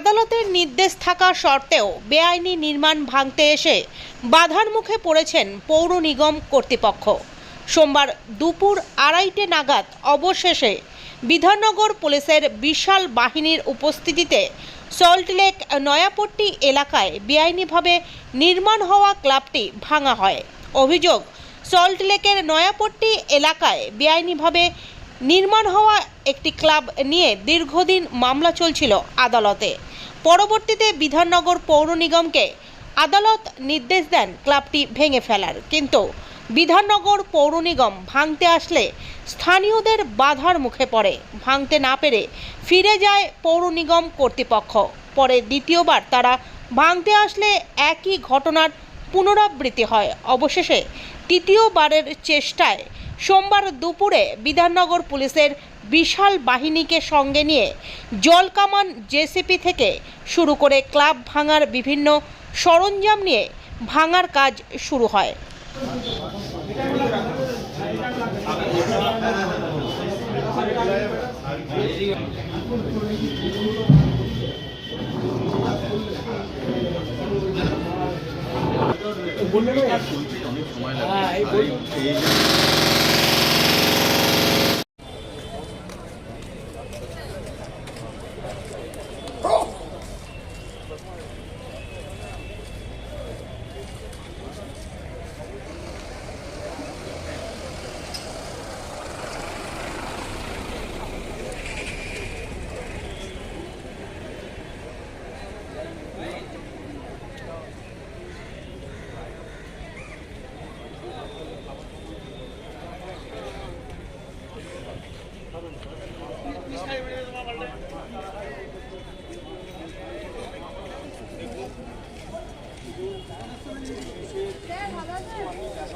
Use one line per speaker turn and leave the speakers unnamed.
আদালতের নির্দেশ থাকা সত্ত্বেও বেআইনি নির্মাণ ভাঙতে এসে বাধার মুখে পড়েছেন পৌর নিগম কর্তৃপক্ষ। সোমবার দুপুর আড়াইটে নাগাদ অবশেষে বিধাননগর পুলিশের বিশাল বাহিনীর উপস্থিতিতে সল্টলেক নয়াপট্টি এলাকায় বেআইনিভাবে নির্মাণ হওয়া ক্লাবটি ভাঙা হয়। অভিযোগ সল্টলেকের নয়াপট্টি এলাকায় বেআইনিভাবে নির্মাণ হওয়া একটি ক্লাব নিয়ে দীর্ঘদিন মামলা চলছিল আদালতে। পরবর্তীতে বিধাননগর পৌর নিগমকে আদালত নির্দেশ দেন ক্লাবটি ভেঙে ফেলার। কিন্তু বিধাননগর পৌর নিগম ভাঙতে আসলে স্থানীয়দের বাধার মুখে পড়ে। ভাঙতে না পেরে ফিরে যায় পৌর নিগম কর্তৃপক্ষ। পরে দ্বিতীয়বার তারা ভাঙতে আসলে একই ঘটনার পুনরাবৃত্তি হয়। অবশেষে তৃতীয়বারের চেষ্টায় সোমবার দুপুরে বিধাননগর পুলিশের বিশাল বাহিনীকে সঙ্গে নিয়ে জলকামান জেসিপি থেকে শুরু করে ক্লাব ভাঙার বিভিন্ন সরঞ্জাম নিয়ে ভাঙার কাজ শুরু হয়। অনেক সময় লাগে 네, 받아주세요.